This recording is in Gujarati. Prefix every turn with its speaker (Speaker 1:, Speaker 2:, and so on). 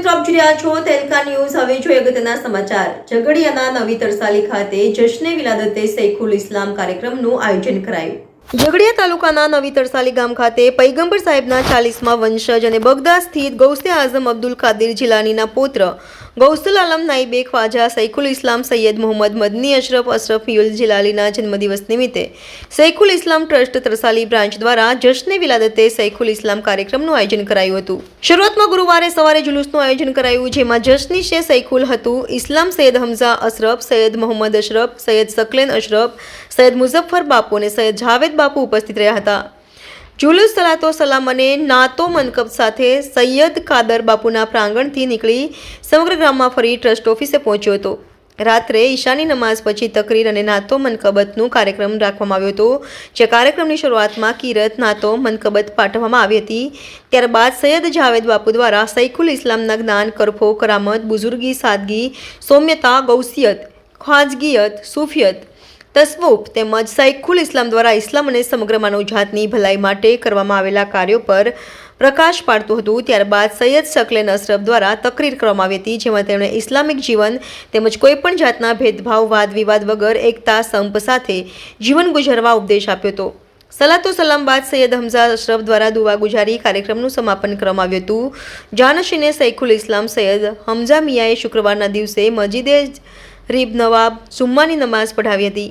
Speaker 1: પહોંચી રહ્યા છો તેલકા ન્યૂઝ. હવે જોઈએ અગત્યના સમાચાર. ઝઘડિયાના નવી તરસાલી ખાતે જશ્ને વિલાદતે સૈખુલ ઇસ્લામ કાર્યક્રમનું આયોજન કરાયું. ઝઘડિયા તાલુકાના નવી તરસાલી ગામ ખાતે પૈગંબર સાહેબના ચાલીસમાં વંશજ અને બગદાદ સ્થિત ગૌસે આઝમ અબ્દુલ કાદિર જિલાનીના પુત્ર ગૌસુલ આલમ નાઈબે ખ્વાજા સૈખુલ ઇસ્લામ સૈયદ મોહમ્મદ મદની અશરફ અશરફ યુલ જિલાલીના જન્મદિવસ નિમિત્તે સૈખુલ ઇસ્લામ ટ્રસ્ટ ત્રસાલી બ્રાન્ચ દ્વારા જશ્ને વિલાદતે સૈખુલ ઇસ્લામ કાર્યક્રમનું આયોજન કરાયું હતું. શરૂઆતમાં ગુરુવારે સવારે જુલુસનું આયોજન કરાયું, જેમાં જશ્ની શે સૈખુલ હતું, ઇસ્લામ સૈયદ હમઝા અશરફ, સૈયદ મોહમ્મદ અશરફ, સૈયદ સકલેન અશરફ, સૈયદ મુઝફ્ફર બાપુ અને સૈયદ જાવેદ બાપુ ઉપસ્થિત રહ્યા હતા. જુલુસ સલાતો સલામ અને નાતો મનકબ સાથે સૈયદ કાદર બાપુના પ્રાંગણથી નીકળી સમગ્ર ગામમાં ફરી ટ્રસ્ટ ઓફિસે પહોંચ્યો હતો. રાત્રે ઈશાની નમાઝ પછી તકરીર અને નાતો મનકબતનું કાર્યક્રમ રાખવામાં આવ્યો હતો, જે કાર્યક્રમની શરૂઆતમાં કિરત નાતો મનકબત પાઠવવામાં આવી હતી. ત્યારબાદ સૈયદ જાવેદ બાપુ દ્વારા સૈખુલ ઇસ્લામના જ્ઞાન, કરફો, કરામત, બુઝુર્ગી, સાદગી, સૌમ્યતા, ગૌસિયત ખ્વાજગીયત સૂફિયત તસવુફ તેમજ સૈખુલ ઇસ્લામ દ્વારા ઇસ્લામ અને સમગ્ર માનવજાતની ભલાઈ માટે કરવામાં આવેલા કાર્યો પર પ્રકાશ પાડતું હતું. ત્યારબાદ સૈયદ શકલેન અશરફ દ્વારા તકરીર કરવામાં આવી હતી, જેમાં તેમણે ઇસ્લામિક જીવન તેમજ કોઈપણ જાતના ભેદભાવ વાદ વિવાદ વગર એકતા, સંપ સાથે જીવન ગુજારવા ઉપદેશ આપ્યો હતો. સલાતો સલામ બાદ સૈયદ હમઝા અશરફ દ્વારા દુવા ગુજારી કાર્યક્રમનું સમાપન કરવામાં આવ્યું હતું. જાનશીને સૈખુલ ઇસ્લામ સૈયદ હમઝા મિયાએ શુક્રવારના દિવસે મસ્જિદે રીબ નવાબ, સુમ્માની નમાઝ પઢાવી હતી.